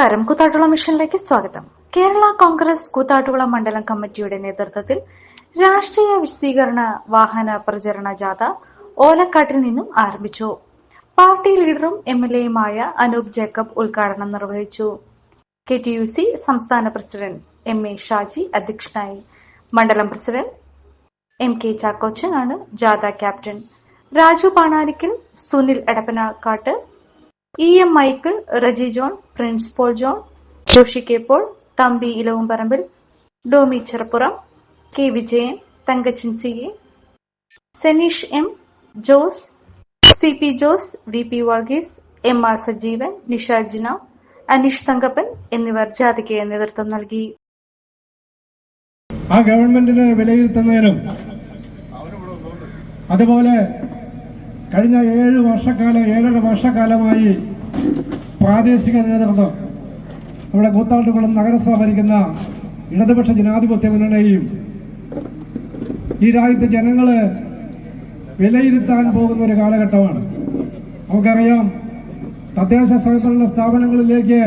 നമസ്കാരം. കൂത്താട്ടുകുളം മിഷനിലേക്ക് സ്വാഗതം. കേരള കോൺഗ്രസ് കൂത്താട്ടുകുളം മണ്ഡലം കമ്മിറ്റിയുടെ നേതൃത്വത്തിൽ രാഷ്ട്രീയ വിശദീകരണ വാഹന പ്രചരണ ജാഥ ഓലക്കാട്ടിൽ നിന്നും ആരംഭിച്ചു. പാർട്ടി ലീഡറും എം എൽ എയുമായ അനൂപ് ജേക്കബ് ഉദ്ഘാടനം നിർവഹിച്ചു. കെ ടി യു സി സംസ്ഥാന പ്രസിഡന്റ് എം എ ഷാജി അധ്യക്ഷനായി. മണ്ഡലം പ്രസിഡന്റ് എം കെ ചാക്കോച്ചൻ ആണ് ജാഥ captain. Raju Panarikkal Sunil Edappanakkattu E M Michael Reji John Prince Paul John Joshi K Paul Thampi Elavumparambil Domi Cheruppuram K Vijayan Thankachan C A Seneesh M Jose C P Jose V P Varghese M R Sajeevan Nishajina Aneesh Thankappan എന്നിവർ ജാഥയ്ക്ക് നേതൃത്വം നൽകി. ആ ഗവൺമെന്റിനെ വിലയിരുത്തുന്നതിനും അതുപോലെ കഴിഞ്ഞ ഏഴ് വർഷക്കാലം ഏഴര വർഷക്കാലമായി പ്രാദേശിക നേതൃത്വം നമ്മുടെ കൂത്താട്ടുകുളം നഗരസഭ ഭരിക്കുന്ന ഇടതുപക്ഷ ജനാധിപത്യ മുന്നണിയും ഈ രാജ്യത്തെ ജനങ്ങൾ വിലയിരുത്താൻ പോകുന്ന ഒരു കാലഘട്ടമാണ്. നമുക്കറിയാം തദ്ദേശ സ്വയംഭരണ സ്ഥാപനങ്ങളിലേക്ക്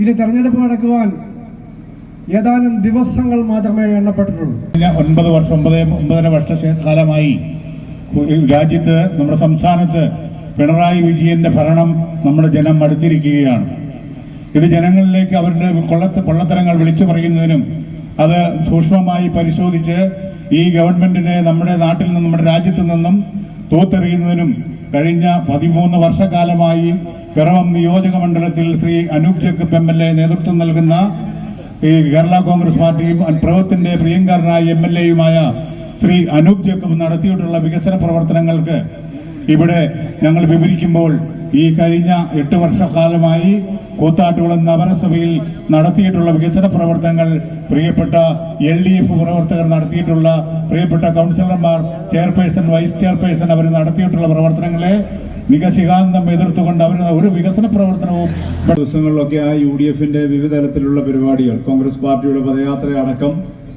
ഇനി തെരഞ്ഞെടുപ്പ് നടക്കുവാൻ ഏതാനും ദിവസങ്ങൾ മാത്രമേ എണ്ണപ്പെട്ടിട്ടുള്ളൂ. ഒൻപത് വർഷം ഒമ്പത് ഒമ്പതര വർഷക്കാലമായി രാജ്യത്ത് നമ്മുടെ സംസ്ഥാനത്ത് പിണറായി വിജയന്റെ ഭരണം നമ്മുടെ ജനം മടുത്തിരിക്കുകയാണ്. ഇത് ജനങ്ങളിലേക്ക് അവരുടെ കൊള്ളത്ത് കൊള്ളത്തരങ്ങൾ വിളിച്ചു പറയുന്നതിനും അത് സൂക്ഷ്മമായി പരിശോധിച്ച് ഈ ഗവൺമെന്റിനെ നമ്മുടെ നാട്ടിൽ നിന്നും നമ്മുടെ രാജ്യത്ത് നിന്നും തൂത്തെറിയുന്നതിനും കഴിഞ്ഞ പതിമൂന്ന് വർഷക്കാലമായി പിറവം നിയോജക മണ്ഡലത്തിൽ Shri Anoop Jacob M L A നേതൃത്വം നൽകുന്ന ഈ കേരള കോൺഗ്രസ് പാർട്ടിയും പ്രവത്തിന്റെ പ്രിയങ്കരനായ എം എൽ എയുമായ ശ്രീ അനൂപ് ജേക്കബ് നടത്തിയിട്ടുള്ള വികസന പ്രവർത്തനങ്ങൾക്ക് ഇവിടെ ഞങ്ങൾ വിവരിക്കുമ്പോൾ ഈ കഴിഞ്ഞ എട്ട് വർഷക്കാലമായി കൂത്താട്ടുകുളം നഗരസഭയിൽ നടത്തിയിട്ടുള്ള വികസന പ്രവർത്തനങ്ങൾ പ്രിയപ്പെട്ട എൽ ഡി എഫ് പ്രവർത്തകർ നടത്തിയിട്ടുള്ള പ്രിയപ്പെട്ട കൗൺസിലർമാർ ചെയർപേഴ്സൺ വൈസ് ചെയർപേഴ്സൺ അവർ നടത്തിയിട്ടുള്ള പ്രവർത്തനങ്ങളെ നികശികാന്തം എതിർത്തുകൊണ്ട് അവർ ഒരു വികസന പ്രവർത്തനവും ദിവസങ്ങളിലൊക്കെ ആ യു ഡി എഫിന്റെ വിവിധ തരത്തിലുള്ള പരിപാടികൾ കോൺഗ്രസ് പാർട്ടിയുടെ പദയാത്ര അടക്കം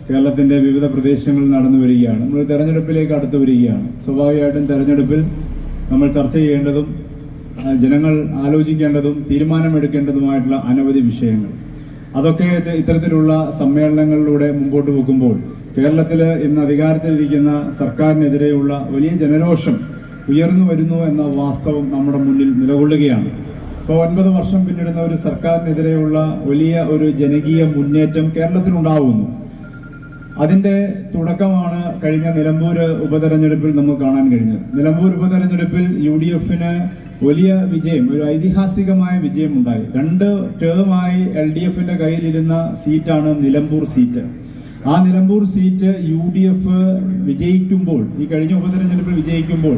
കേരളത്തിന്റെ വിവിധ പ്രദേശങ്ങളിൽ നടന്നു വരികയാണ്. നമ്മൾ തെരഞ്ഞെടുപ്പിലേക്ക് അടുത്ത് വരികയാണ്. സ്വാഭാവികമായിട്ടും തെരഞ്ഞെടുപ്പിൽ നമ്മൾ ചർച്ച ചെയ്യേണ്ടതും ജനങ്ങൾ ആലോചിക്കേണ്ടതും തീരുമാനമെടുക്കേണ്ടതുമായിട്ടുള്ള അനവധി വിഷയങ്ങൾ. അതൊക്കെ ഇത് ഇത്തരത്തിലുള്ള സമ്മേളനങ്ങളിലൂടെ മുമ്പോട്ട് പോകുമ്പോൾ കേരളത്തിൽ ഇന്ന് അധികാരത്തിലിരിക്കുന്ന സർക്കാരിനെതിരെയുള്ള വലിയ ജനരോഷം ഉയർന്നു വരുന്നു എന്ന വാസ്തവം നമ്മുടെ മുന്നിൽ നിലകൊള്ളുകയാണ്. ഇപ്പോൾ ഒൻപത് വർഷം പിന്നിടുന്ന ഒരു സർക്കാരിനെതിരെയുള്ള വലിയ ഒരു ജനകീയ മുന്നേറ്റം കേരളത്തിലുണ്ടാവുന്നു. അതിന്റെ തുടക്കമാണ് കഴിഞ്ഞ നിലമ്പൂർ ഉപതെരഞ്ഞെടുപ്പിൽ നമുക്ക് കാണാൻ കഴിഞ്ഞത്. നിലമ്പൂർ ഉപതെരഞ്ഞെടുപ്പിൽ യു ഡി എഫിന് വലിയ വിജയം ഒരു ഐതിഹാസികമായ വിജയം ഉണ്ടായി. രണ്ട് ടേമായി എൽ ഡി എഫിന്റെ കയ്യിലിരുന്ന സീറ്റാണ് നിലമ്പൂർ സീറ്റ്. ആ Nilambur seat U D F വിജയിക്കുമ്പോൾ ഈ കഴിഞ്ഞ ഉപതെരഞ്ഞെടുപ്പിൽ വിജയിക്കുമ്പോൾ